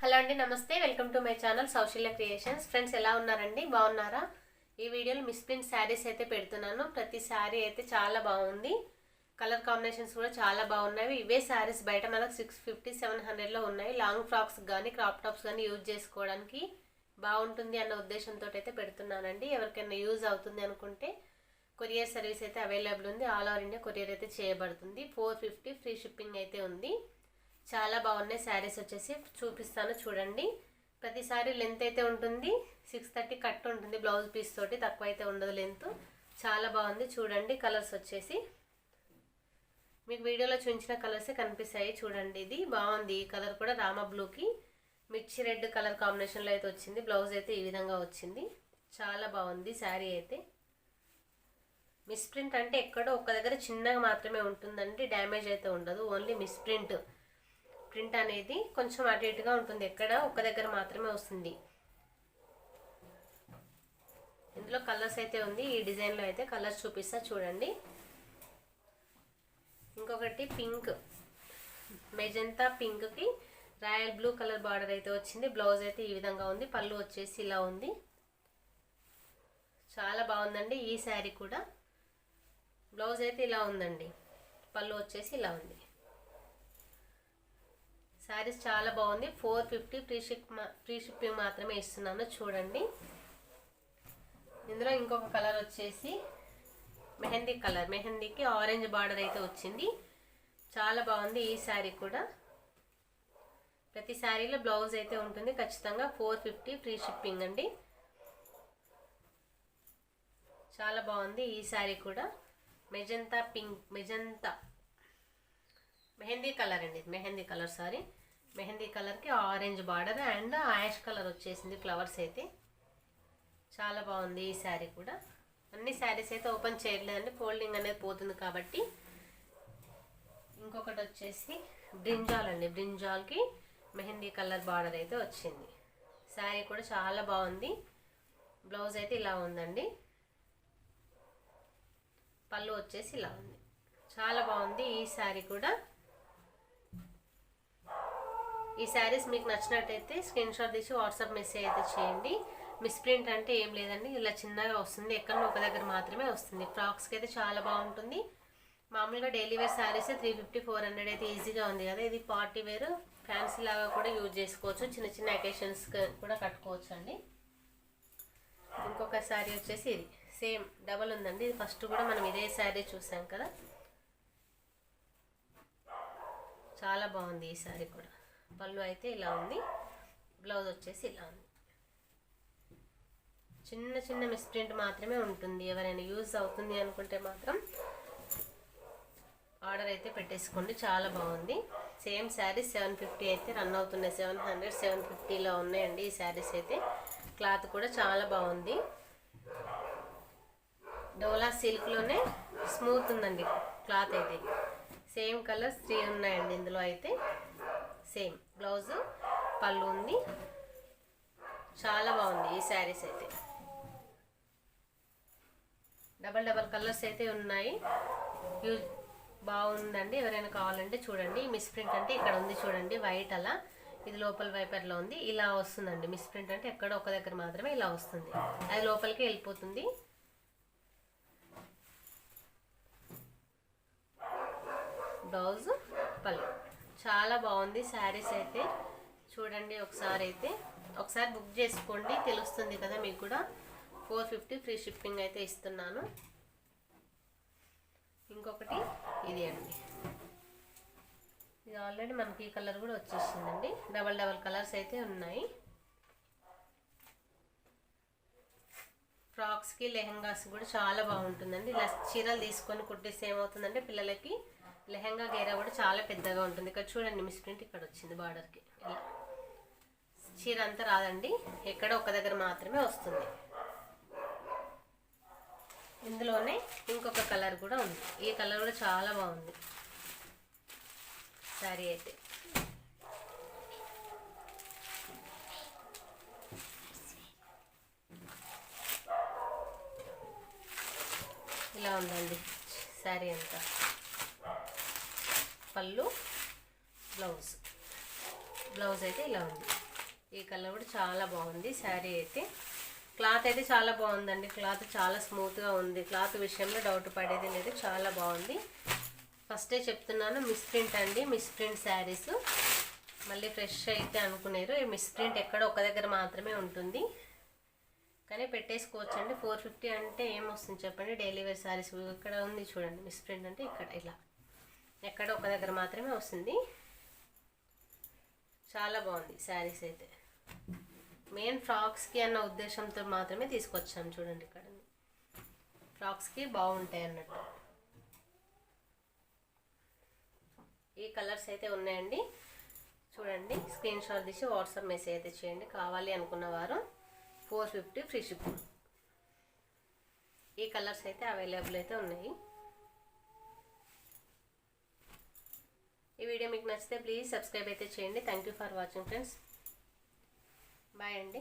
Hello అండి నమస్తే. Welcome to my channel Saushalya creations. Friends ఎలా ఉన్నారండి? బాగున్నారా? ఈ వీడియోలో మిస్ ప్రింట్ శారీస్ అయితే పెడుతున్నాను. ప్రతి శారీ అయితే చాలా బాగుంది. కలర్ కాంబినేషన్స్ కూడా చాలా బాగున్నాయి. ఇవే శారీస్ బయట మనకు సిక్స్ ఫిఫ్టీ సెవెన్ హండ్రెడ్లో ఉన్నాయి. లాంగ్ ఫ్రాక్స్ కానీ క్రాప్ టాప్స్ కానీ యూజ్ చేసుకోవడానికి బాగుంటుంది అన్న ఉద్దేశంతో అయితే పెడుతున్నానండి. ఎవరికైనా యూజ్ అవుతుంది అనుకుంటే కొరియర్ సర్వీస్ అయితే అవైలబుల్ ఉంది. ఆల్ ఓవర్ ఇండియా కొరియర్ అయితే చేయబడుతుంది. ఫోర్ ఫిఫ్టీ ఫ్రీ షిప్పింగ్ అయితే ఉంది. చాలా బాగున్నాయి శారీస్ వచ్చేసి. చూపిస్తాను చూడండి. ప్రతిసారి లెంత్ అయితే ఉంటుంది. సిక్స్ థర్టీ కట్ ఉంటుంది బ్లౌజ్ పీస్ తోటి తక్కువ అయితే ఉండదు లెంత్ చాలా బాగుంది. చూడండి కలర్స్ వచ్చేసి. మీకు వీడియోలో చూపించిన కలర్సే కనిపిస్తాయి చూడండి ఇది. బాగుంది. ఈ కలర్ కూడా రామ బ్లూకి మిర్చి రెడ్ కలర్ కాంబినేషన్లో అయితే వచ్చింది. బ్లౌజ్ అయితే ఈ విధంగా వచ్చింది. చాలా బాగుంది శారీ అయితే. మిస్ప్రింట్ అంటే ఎక్కడో ఒక్క దగ్గర చిన్నగా మాత్రమే ఉంటుందండి. డ్యామేజ్ అయితే ఉండదు. ఓన్లీ మిస్ప్రింట్ ప్రింట్ అనేది కొంచెం అటు ఇటుగా ఉంటుంది. ఎక్కడ ఒక దగ్గర మాత్రమే వస్తుంది. ఇందులో కలర్స్ అయితే ఉంది. ఈ డిజైన్లో అయితే కలర్స్ చూపిస్తా చూడండి. ఇంకొకటి పింక్. మెజంతా పింక్కి రాయల్ బ్లూ కలర్ బార్డర్ అయితే వచ్చింది. బ్లౌజ్ అయితే ఈ విధంగా ఉంది. పళ్ళు వచ్చేసి ఇలా ఉంది. చాలా బాగుందండి ఈ శారీ కూడా. బ్లౌజ్ అయితే ఇలా ఉందండి. పళ్ళు వచ్చేసి ఇలా ఉంది. శారీస్ చాలా బాగుంది. Four fifty free ship free shipping మాత్రమే ఇస్తున్నాను. చూడండి. ఇందులో ఇంకొక కలర్ వచ్చేసి మెహందీ కలర్. మెహందీకి ఆరెంజ్ బార్డర్ అయితే వచ్చింది. చాలా బాగుంది ఈ శారీ కూడా. ప్రతి శారీలో బ్లౌజ్ అయితే ఉంటుంది. ఖచ్చితంగా ఫోర్ ఫిఫ్టీ ఫ్రీ షిప్పింగ్ అండి. చాలా బాగుంది ఈ శారీ కూడా. Magenta pink magenta mehndi colour అండి మెహందీ కలర్ సారీ. మెహందీ కలర్కి orange border and ash colour వచ్చేసింది ఫ్లవర్స్ అయితే. చాలా బాగుంది ఈ శారీ కూడా. అన్ని శారీస్ అయితే ఓపెన్ చేయట్లేదండి ఫోల్డింగ్ అనేది పోతుంది కాబట్టి. ఇంకొకటి వచ్చేసి బ్రింజాల్ అండి బ్రింజాల్కి మెహందీ కలర్ బార్డర్ అయితే వచ్చింది. శారీ కూడా చాలా బాగుంది. బ్లౌజ్ అయితే ఇలా ఉందండి. పళ్ళు వచ్చేసి ఇలా ఉంది. చాలా బాగుంది ఈ శారీ కూడా. ఈ శారీస్ మీకు నచ్చినట్టయితే స్క్రీన్ షాట్ తీసి వాట్సాప్ మెసేజ్ అయితే చేయండి. మిస్ప్రింట్ అంటే ఏం లేదండి ఇలా చిన్నగా వస్తుంది ఎక్కడ ఒక దగ్గర మాత్రమే వస్తుంది. ఫ్రాక్స్కి అయితే చాలా బాగుంటుంది. మామూలుగా daily wear saris three fifty four hundred అయితే ఈజీగా ఉంది కదా. ఇది పార్టీ వేర్ ఫ్యాన్సీ లాగా కూడా యూజ్ చేసుకోవచ్చు. చిన్న చిన్న అకేషన్స్ కూడా కట్టుకోవచ్చు అండి ఇంకొక శారీ వచ్చేసి ఇది. సేమ్ డబల్ ఉందండి. ఇది ఫస్ట్ కూడా మనం ఇదే శారీ చూసాం కదా. చాలా బాగుంది ఈ శారీ కూడా. పళ్ళు అయితే ఇలా ఉంది. బ్లౌజ్ వచ్చేసి ఇలా ఉంది. చిన్న చిన్న మిస్ప్రింట్ మాత్రమే ఉంటుంది. ఎవరైనా యూజ్ అవుతుంది అనుకుంటే మాత్రం ఆర్డర్ అయితే పెట్టేసుకోండి. చాలా బాగుంది. సేమ్ శారీస్ సెవెన్ ఫిఫ్టీ అయితే రన్ అవుతున్నాయి. సెవెన్ హండ్రెడ్ సెవెన్ ఫిఫ్టీలో ఉన్నాయండి ఈ శారీస్ అయితే. క్లాత్ కూడా చాలా బాగుంది. డోలా సిల్క్లోనే స్మూత్ ఉందండి క్లాత్ అయితే. సేమ్ కలర్స్ త్రీ ఉన్నాయండి ఇందులో అయితే. సేమ్ బ్లౌజ్ పళ్ళు ఉంది. చాలా బాగుంది ఈ శారీస్ అయితే. డబల్ డబల్ కలర్స్ అయితే ఉన్నాయి. యూజ్ బాగుందండి. ఎవరైనా కావాలంటే చూడండి. మిస్ ప్రింట్ అంటే ఇక్కడ ఉంది చూడండి. వైట్ అలా. ఇది లోపల వైపర్లో ఉంది. ఇలా వస్తుందండి. మిస్ ప్రింట్ అంటే ఎక్కడో ఒక దగ్గర మాత్రమే ఇలా వస్తుంది. అది లోపలికి వెళ్ళిపోతుంది. బ్లౌజ్ పళ్ళు. చాలా బాగుంది శారీస్ అయితే. చూడండి ఒకసారి అయితే. ఒకసారి బుక్ చేసుకోండి. తెలుస్తుంది కదా మీకు కూడా. ఫోర్ ఫిఫ్టీ ఫ్రీ షిప్పింగ్ అయితే ఇస్తున్నాను. ఇంకొకటి ఇది అండి. ఇది ఆల్రెడీ మనకి ఈ కలర్ కూడా వచ్చేసిందండి. డబల్ డబల్ కలర్స్ అయితే ఉన్నాయి. ఫ్రాక్స్కి లెహంగాస్ కూడా చాలా బాగుంటుందండి. ఇలా చీరలు తీసుకొని కుట్టేస్తే ఏమవుతుందంటే పిల్లలకి లెహంగా గేరా కూడా చాలా పెద్దగా ఉంటుంది. ఇక్కడ చూడండి మిస్ ప్రింట్ ఇక్కడ వచ్చింది బార్డర్కి ఇలా. చీర అంతా రాదండి. ఎక్కడ ఒక దగ్గర మాత్రమే వస్తుంది. ఇందులోనే ఇంకొక కలర్ కూడా ఉంది. ఈ కలర్ కూడా చాలా బాగుంది. సారీ అయితే. ఇలా ఉందండి. శారీ అంతా. పళ్ళు బ్లౌజ్. బ్లౌజ్ అయితే ఇలా ఉంది. ఈ కలర్ కూడా చాలా బాగుంది. శారీ అయితే క్లాత్ అయితే చాలా బాగుందండి. క్లాత్ చాలా స్మూత్గా ఉంది. క్లాత్ విషయంలో డౌట్ పడేది లేదు. చాలా బాగుంది. ఫస్టే చెప్తున్నాను మిస్ ప్రింట్ అండి. Misprint saris. మళ్ళీ ఫ్రెష్ అయితే అనుకునేరు. ఈ మిస్ ప్రింట్ ఎక్కడ ఒక దగ్గర మాత్రమే ఉంటుంది. కానీ పెట్టేసుకోవచ్చండి. ఫోర్ ఫిఫ్టీ అంటే ఏమొస్తుంది చెప్పండి? Daily wear saris. ఇక్కడ ఉంది చూడండి. మిస్ ప్రింట్ అంటే ఇక్కడ ఇలా. ఎక్కడ ఒక దగ్గర మాత్రమే వస్తుంది. చాలా బాగుంది శారీస్ అయితే. మెయిన్ ఫ్రాక్స్కి అన్న ఉద్దేశంతో మాత్రమే తీసుకొచ్చాను చూడండి ఇక్కడ. ఫ్రాక్స్కి బాగుంటాయి అన్నట్టు. ఈ కలర్స్ అయితే ఉన్నాయండి. చూడండి స్క్రీన్ షాట్ తీసి వాట్సాప్ మెసేజ్ అయితే చేయండి. కావాలి అనుకున్న వారు ఫోర్ ఫిఫ్టీ ఫ్రీ షిప్పింగ్ ఈ కలర్స్ అయితే అవైలబుల్ అయితే ఉన్నాయి. వీడియో మీకు నచ్చితే ప్లీజ్ సబ్స్క్రైబ్ అయితే చేయండి. Thank you for watching friends bye అండి.